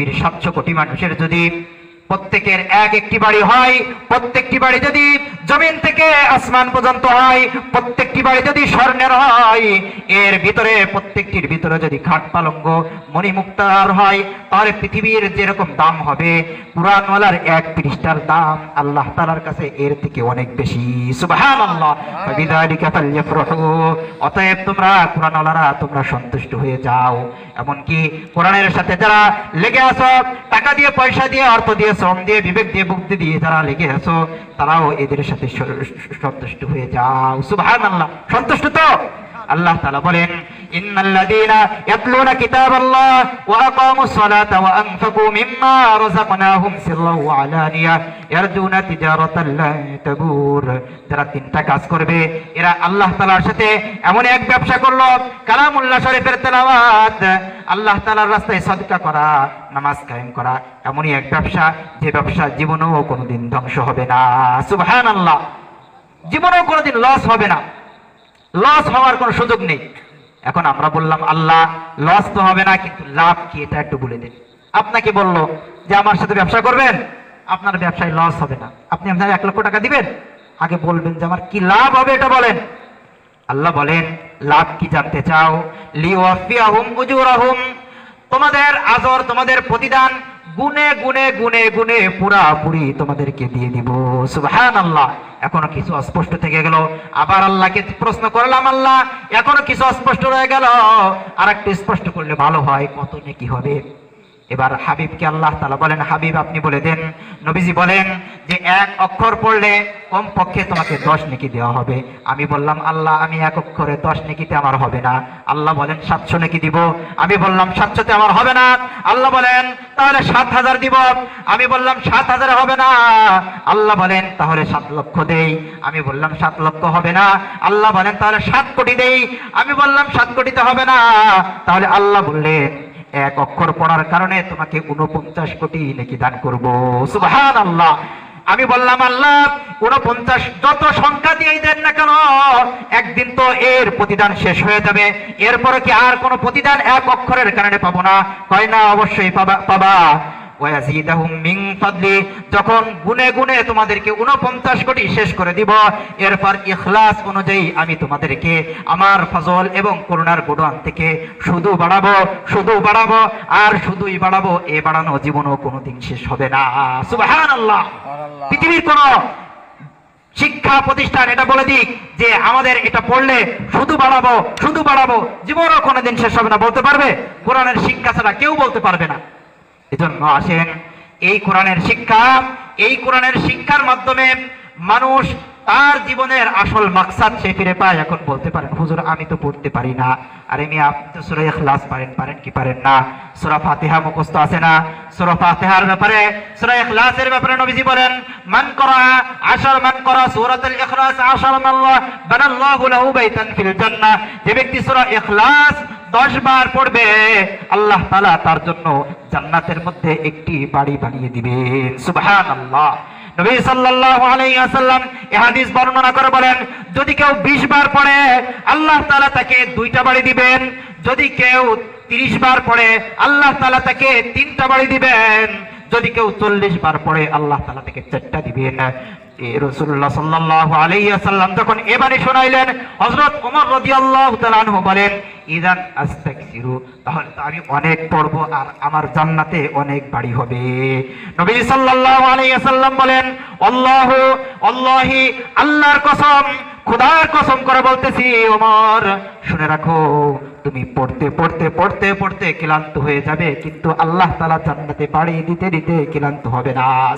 পৃথিবীর সাতশো কোটি মানুষের যদি প্রত্যেকের এক একটি বাড়ি হয় প্রত্যেকটি বাড়ি যদি জমিন থেকে আসমান পর্যন্ত হয়, প্রত্যেকটি বাড়ি যদি স্বর্ণের হয়, এর ভিতরে প্রত্যেকটির ভিতরে যদি খাট পালঙ্গ মণিমুক্তার হয়, তাহলে পৃথিবীর যেরকম দাম হবে পুরানওয়ালার এক পৃষ্ঠার দাম আল্লাহ তালার কাছে এর থেকে অনেক বেশি। অতএব তোমরা কোরআনওয়ালারা তোমরা সন্তুষ্ট হয়ে যাও। এমনকি কোরআনের সাথে যারা লেগে আসো টাকা দিয়ে, পয়সা দিয়ে, অর্থ দিয়ে, শ্রম দিয়ে, বিবেক দিয়ে, বুদ্ধি দিয়ে যারা লেগে আসো তারাও এদের সাথে স- স- সন্তুষ্ট হয়ে যাও। সুবাহ আল্লাহ সন্তুষ্ট তো? আল্লাহ তালা বলেন ইয়াতলুনা কিতাবাল্লাহ ওয়া আকামুস সালাতা ওয়া আনফাকু মিম্মা রাযাকনাহুম সিররান ওয়া আলানিয়া। ইয়ারজুনা তিজারাতান লা তাবুর। যারা তিনটা কাজ করবে, এরা আল্লাহ তাআলার সাথে এমন এক ব্যবসা করল, কালামুল্লাহ শরীফের তেলাওয়াত। আল্লাহ তাআলার রাস্তায় সদকা করা, নামাজ কায়েম করা, এমনই এক ব্যবসা। যে ব্যবসা জীবনেও কোনোদিন ধ্বংস হবে না। সুবহানাল্লাহ। জীবনেও কোনোদিন লস হবে না। লস হওয়ার কোনো সুযোগ নেই। এখন আমরা বললাম, আল্লাহ লস তো হবে না, কিন্তু লাভ কি? এটা একটু বলে দিন। আপনাকে বলল যে, আমার সাথে ব্যবসা করবেন? আপনার ব্যবসায় লস হবে না। আপনি আপনার এক লক্ষ টাকা দিবেন। আগে বলবেন যে, আমার কি লাভ হবে এটা বলেন? আল্লাহ বলেন, লাভ কি জানতে চাও? লিওয়াফিয়াহুম উজুরাহুম। তোমাদের আজর, তোমাদের প্রতিদান গুনে গুনে গুনে গুনে পুরাপুরি তোমাদেরকে দিয়ে দিব। সুহান আল্লাহ এখনও কিছু অস্পষ্ট থেকে গেল। আবার আল্লাহকে প্রশ্ন করলাম, আল্লাহ, এখনও কিছু অস্পষ্ট রয়ে গেল। আর একটু স্পষ্ট করলে ভালো হয়, কত নাকি হবে। এবার হাবিবকে আল্লাহ তালা বলেন, হাবিব, আপনি বলে দেন। নবীজি বলেন যে, এক অক্ষর পড়লে কম পক্ষে তোমাকে দশ নেকি দেওয়া হবে। আমি বললাম, আল্লাহ, আমি এক অক্ষরে দশ নেকিতে আমার হবে না। আল্লাহ বলেন, সাতশো নেকি দিব। আমি বললাম, সাতশোতে আমার হবে না। আল্লাহ বলেন, তাহলে সাত হাজার দিব। আমি বললাম, সাত হাজার হবে না। আল্লাহ বলেন, তাহলে সাত লক্ষ দেই। আমি বললাম, সাত লক্ষ হবে না। আল্লাহ বলেন, তাহলে সাত কোটি দেই। আমি বললাম, সাত কোটিতে হবে না। তাহলে আল্লাহ বললেন এক অক্ষর পড়ার কারণে তোমাকে উনপঞ্চাশ কোটি নাকি দান করব। সুবহান আল্লাহ আমি বললাম, আল্লাহ উনপঞ্চাশ যত সংখ্যা দিয়েই দেন না কেন, একদিন তো এর প্রতিদান শেষ হয়ে যাবে। এরপরে কি আর কোনো প্রতিদান এক অক্ষরের কারণে পাবো না? কয় না, অবশ্যই পাবা পাবা। ওয়াজিদাহুম ফাদলি যখন গুনে গুনে তোমাদেরকে 49 কোটি শেষ করে দিব এরপর ইখলাস অনুযায়ী আমি তোমাদেরকে আমার ফজল এবং করুণার গোডান থেকে শুধু বাড়াবো শুধু বাড়াবো আর শুধুই বাড়াবো। এ বাড়ানো জীবনও কোনোদিন শেষ হবে না। সুবহানাল্লাহ। পৃথিবীর কোন শিক্ষা প্রতিষ্ঠান এটা বলে দিক যে আমাদের এটা পড়লে শুধু বাড়াবো শুধু বাড়াবো জীবনও কোনোদিন শেষ হবে না। বলতে পারবে? কোরআনের শিক্ষা ছাড়া কেউ বলতে পারবে না। এজন্য আসেন। এই কোরআনের শিক্ষা, এই কোরআনের শিক্ষার মাধ্যমে মানুষ তার জীবনের আসল মাকসাদ সে ফিরে পায়। এখন বলতে পারেন, হুজুর, আমি তো পড়তে পারি না। আরে আমি আপনি তো সূরা ইখলাস পারেন পারেন কি পারেন না? সূরা ফাতিহা মুখস্থ আছে না? সূরা ফাতিহার ব্যাপারে, সূরা ইখলাসের ব্যাপারে নবীজি বলেন, মান করা আশার, মান করা সূরাতুল ইখলাস আশার মাল্লাহ বানাল্লাহু লাহু বাইতান ফিল জান্নাহ। যে ব্যক্তি সূরা ইখলাস দশ বার পড়বে, আল্লাহ তালা তার জন্য জান্নাতের মধ্যে একটি বাড়ি বানিয়ে দিবেন। সুবহান আল্লাহ বর্ণনা করে বলেন, যদি কেউ 20 বার পড়ে, আল্লাহ তাআলা তাকে দুইটা বাড়ি দিবেন। যদি কেউ 30 বার পড়ে, আল্লাহ তাআলা তাকে তিনটা বাড়ি দিবেন। যদি কেউ 40 বার পড়ে, আল্লাহ তাআলা তাকে চারটা দিবেন। আল্লাহর কসম কসম করে বলতেছি ওমর শুনে রাখো, তুমি পড়তে পড়তে পড়তে পড়তে ক্লান্ত হয়ে যাবে, কিন্তু আল্লাহ তাআলা জান্নাতে বাড়ি দিতে দিতে ক্লান্ত হবে না।